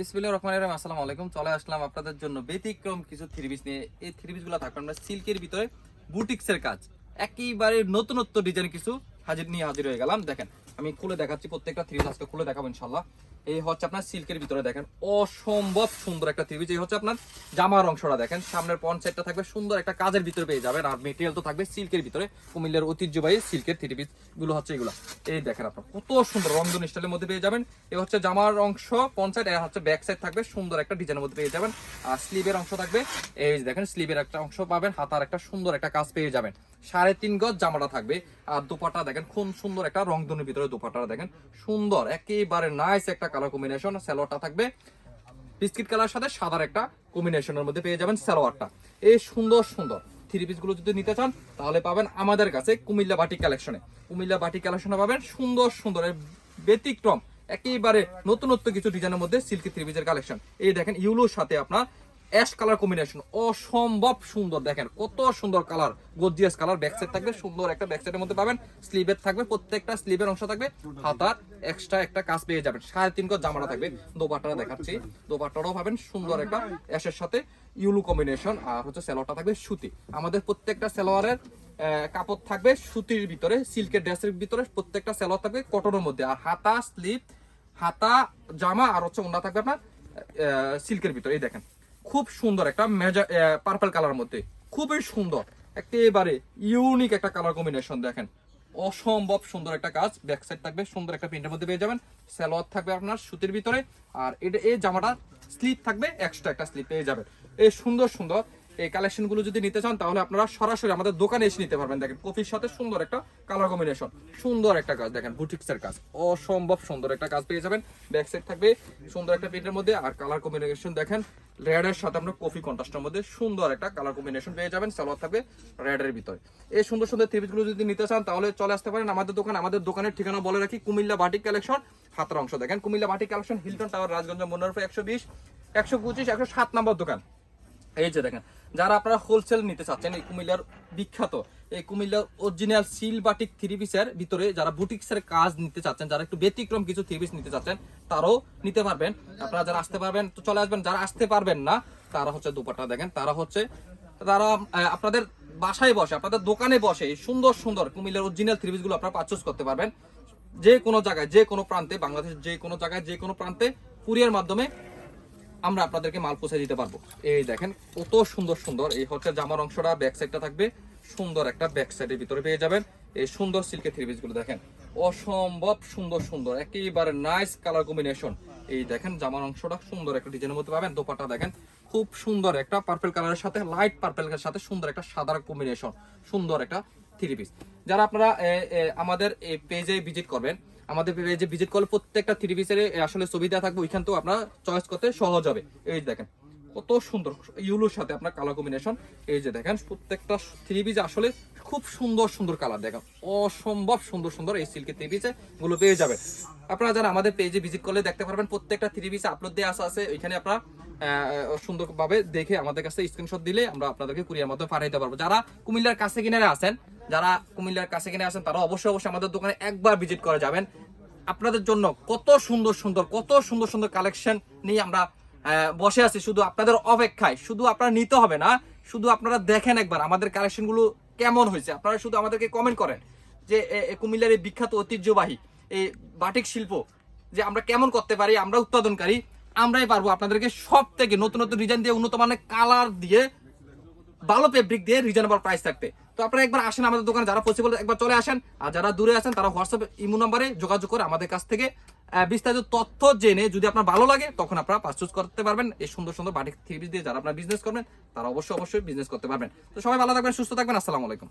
বিসমিল্লাহির রহমানির রহিম, আসসালামু আলাইকুম। চলে আসলাম আপনাদের জন্য ব্যতিক্রম কিছু থ্রি পিস নিয়ে। এই থ্রি পিসগুলো থাকবে আমরা সিল্কের ভিতরে বুটিক্সের কাজ। একেবারে নতুনত্ব ডিজাইন কিছু হাজির নিয়ে হাজির হয়ে গেলাম। দেখেন, আমি খুলে দেখাচ্ছি, প্রত্যেকটা থ্রি আজকে খুলে দেখাবো ইনশাল্লাহ এই হচ্ছে আপনার সিল্কের ভিতরে দেখেন, অসম্ভব সুন্দর একটা পিস এই হচ্ছে আপনার জামার অংশটা দেখেন, সামনের পন সাইডটা থাকবে, সুন্দর একটা কাজের ভিতরে পেয়ে যাবেন, আর মেটেরিয়াল তো থাকবে সিল্কের ভিতরে, কুমিল্লার ঐতিহ্যবাহী সিল্কের থ্রি পিসগুলো হচ্ছে এগুলো। এই দেখেন আপনার, কত সুন্দর রংধন স্টাইলের মধ্যে পেয়ে যাবেন। এ হচ্ছে জামার অংশ পঞ্চায়েত এর হচ্ছে ব্যাক সাইড থাকবে, সুন্দর একটা ডিজাইনের মধ্যে পেয়ে যাবেন। আর স্লিভের অংশ থাকবে, এই দেখেন স্লিভের একটা অংশ পাবেন, হাতার একটা সুন্দর একটা কাজ পেয়ে যাবেন। সাড়ে তিন গজ জামাটা থাকবে, আর দোপাটা দেখেন, খুব সুন্দর একটা রংধনের ভিতরে দোপাটা দেখেন, সুন্দর, একেবারে নাইস একটা কালার কম্বিনেশন স্যালোয়ারটা থাকবে। বিস্কিট কালার সাথে সাদার একটা কম্বিনেশনের মধ্যে পেয়ে যাবেন সালোয়ারটা। এই সুন্দর সুন্দর থ্রি পিসগুলো যদি নিতে চান, তাহলে পাবেন আমাদের কাছে কুমিল্লা বাটি কালেকশনে কুমিল্লা বাটি কালেকশনে পাবেন সুন্দর সুন্দর ব্যতিক্রম, একেবারে নতুনত্ব কিছু ডিজাইনের মধ্যে সিল্কি থ্রি পিসের কালেকশন এই দেখেন ইউলোর সাথে আপনার অ্যাশ কালার কম্বিনেশন অসম্ভব সুন্দর, দেখেন কত সুন্দর colour gorgeous colour back side থাকবে, সুন্দর একটা ব্যাক সাইডের মধ্যে পাবেন স্লিভের থাকবে, প্রত্যেকটা স্লিভের অংশ থাকবে, হাতার এক্সট্রা একটা কাজ পেয়ে যাবেন, সাড়ে তিন গজ জামাটা থাকবে, দোপাট্টাটা দেখাচ্ছি, দোপাট্টাটাও পাবেন, সুন্দর একটা অ্যাশের সাথে ইউলু কম্বিনেশন আর হচ্ছে সেলোয়ারটা থাকবে সুতি, আমাদের প্রত্যেকটা সেলোয়ারের কাপড় থাকবে সুতির ভিতরে, সিল্কের ড্রেসের ভিতরে প্রত্যেকটা সেলোয়ার থাকবে কটনের মধ্যে, আর হাতা স্লিভ হাতা, জামা, আর হচ্ছে ওনা থাকবে আপনার সিল্কের ভিতরে, এই দেখেন। খুব সুন্দর একটা মেজা পার্পল কালার মধ্যে। খুবই সুন্দর। একেবারে ইউনিক একটা কালার কম্বিনেশন দেখেন। অসম্ভব সুন্দর একটা কাজ। ব্যাক সাইড থাকবে, সুন্দর একটা প্রিন্টের মধ্যে পেয়ে যাবেন। সালোয়ার থাকবে আপনার সুতির ভিতরে। আর এটা, এই জামাটা স্লিপ থাকবে এক্সট্রা একটা স্লিপ পেয়ে যাবেন। এই সুন্দর সুন্দর। এই কালেকশনগুলো যদি নিতে চান, তাহলে আপনারা সরাসরি আমাদের দোকানে এসে নিতে পারবেন। দেখেন কফির সাথে সুন্দর একটা কালার কম্বিনেশন সুন্দর একটা কাজ, দেখেন বুটিক্সের কাজ। অসম্ভব সুন্দর একটা কাজ পেয়ে যাবেন। ব্যাক সাইড থাকবে, সুন্দর একটা প্রিন্টের মধ্যে। আর কালার কম্বিনেশন দেখেন রেডের সাথে আমরা কফি কন্ট্রাস্টের মধ্যে সুন্দর একটা কালার কম্বিনেশন পেয়ে যাবেন সালোয়ার থাকবে রেডের ভিতরে। এই সুন্দর সুন্দর থ্রিপিসগুলো যদি নিতে চান, তাহলে চলে আসতে পারেন আমাদের দোকান। আমাদের দোকানের ঠিকানা বলে রাখি কুমিল্লা বাটিক কালেকশন হাতের অংশ। দেখেন Cumilla batik collection Hilton tower Rajganj মনোরফা একশো বিশ, একশো পঁচিশ, একশো সাত নম্বর দোকান। এই যে দেখেন যারা আপনারা হোলসেল নিতে চাচ্ছেন, এই কুমিল্লার বিখ্যাত, এই কুমিল্লার অরিজিনাল সিল বাটিক থ্রি পিসের ভিতরে যারা বুটিক্সের কাজ নিতে চাচ্ছেন, যারা একটু ব্যতিক্রম কিছু থ্রি পিস নিতে চাচ্ছেন, তারাও নিতে পারবেন। আপনারা যারা আসতে পারবেন, তো চলে আসবেন, যারা আসতে পারবেন না, তারা হচ্ছে দুপাটা দেখেন, তারা হচ্ছে, তারা আপনাদের বাসায় বসে, আপনাদের দোকানে বসে সুন্দর সুন্দর কুমিল্লার অরিজিনাল থ্রি পিসগুলো আপনারা পারচেস করতে পারবেন। যে কোনো জায়গায়, যে কোনো প্রান্তে, বাংলাদেশের যে কোনো জায়গায়, যে কোনো প্রান্তে কুরিয়ার মাধ্যমে আমরা আপনাদেরকে মাল পৌঁছে দিতে পারব। এই দেখেন, কত সুন্দর সুন্দর। এই হচ্ছে জামার অংশটা ব্যাক সাইডটা থাকবে। সুন্দর একটা ব্যাক সাইডের ভিতরে পেয়ে যাবেন। এই সুন্দর সিল্কের থ্রি গুলো দেখেন। অসম্ভব সুন্দর সুন্দর, একেবারে নাইস কালার কম্বিনেশন এই দেখেন, জামার অংশটা সুন্দর একটা ডিজাইনের মধ্যে পাবেন। দোপাটা দেখেন, খুব সুন্দর একটা পার্পল কালারের সাথে লাইট পার্পেল পার্পেলের সাথে সুন্দর একটা সাদা কম্বিনেশন সুন্দর একটা থ্রি পিস যারা আপনারা আমাদের এই পেজে ভিজিট করবেন আমাদের যে ভিজিট করলে প্রত্যেকটা থ্রি পিসের আসলে সুবিধা থাকবে, ওইখান তো আপনারা চয়েস করতে সহজ হবে। এই দেখেন। কত সুন্দর ইউলোর সাথে আপনার কালার কম্বিনেশন এই যে দেখেন, প্রত্যেকটা থ্রি পিস আসলে খুব সুন্দর সুন্দর কালার দেখেন। অসম্ভব সুন্দর সুন্দর এই সিল্কের থ্রি পিসে গুলো পেয়ে যাবে আপনারা যারা আমাদের পেজে ভিজিট করলে দেখতে পারবেন, প্রত্যেকটা থ্রি পিসে আপলোড দেওয়া আসা আছে। ওইখানে আপনারা সুন্দরভাবে দেখে আমাদের কাছে স্ক্রিনশট দিলে আমরা আপনাদেরকে কুরিয়ার মাধ্যমে পাঠাইতে পারব। যারা কুমিল্লার কাছে কিনারে আছেন, যারা কুমিল্লার কাছে কিনে আছেন, তারা অবশ্যই অবশ্যই আমাদের দোকানে একবার ভিজিট করে যাবেন। আপনাদের জন্য কত সুন্দর সুন্দর, কত সুন্দর সুন্দর কালেকশন নিয়ে আমরা বসে আছি, শুধু আপনাদের অপেক্ষায়। শুধু আপনারা নিতে হবে না, শুধু আপনারা দেখেন একবার আমাদের কালেকশনগুলো কেমন হয়েছে। আপনারা শুধু আমাদেরকে কমেন্ট করেন যে কুমিল্লার এই বিখ্যাত ঐতিহ্যবাহী এই বাটিক শিল্প, যে আমরা কেমন করতে পারি, আমরা উৎপাদনকারী, আমরাই পারব আপনাদেরকে সব থেকে নতুন নতুন ডিজাইন দিয়ে, উন্নত মানের কালার দিয়ে, ভালো ফেব্রিক দিয়ে রিজনেবল প্রাইস থাকতে। তো আপনারা একবার আসেন আমাদের দোকানে, যারা পসিবল একবার চলে আসেন। আর যারা দূরে আছেন, তারা হোয়াটসঅ্যাপ ইমো নাম্বারে যোগাযোগ করে আমাদের কাছ থেকে বিস্তারিত তথ্য জেনে যদি আপনার ভালো লাগে, তখন আপনারা পারচেজ করতে পারবেন। এই সুন্দর সুন্দর বাটিক থ্রি পিস দিয়ে যারা আপনার বিজনেস করবেন, তারা অবশ্যই অবশ্যই বিজনেস করতে পারবেন। তো সবাই ভালো থাকবেন, সুস্থ থাকবেন, আসসালামু আলাইকুম।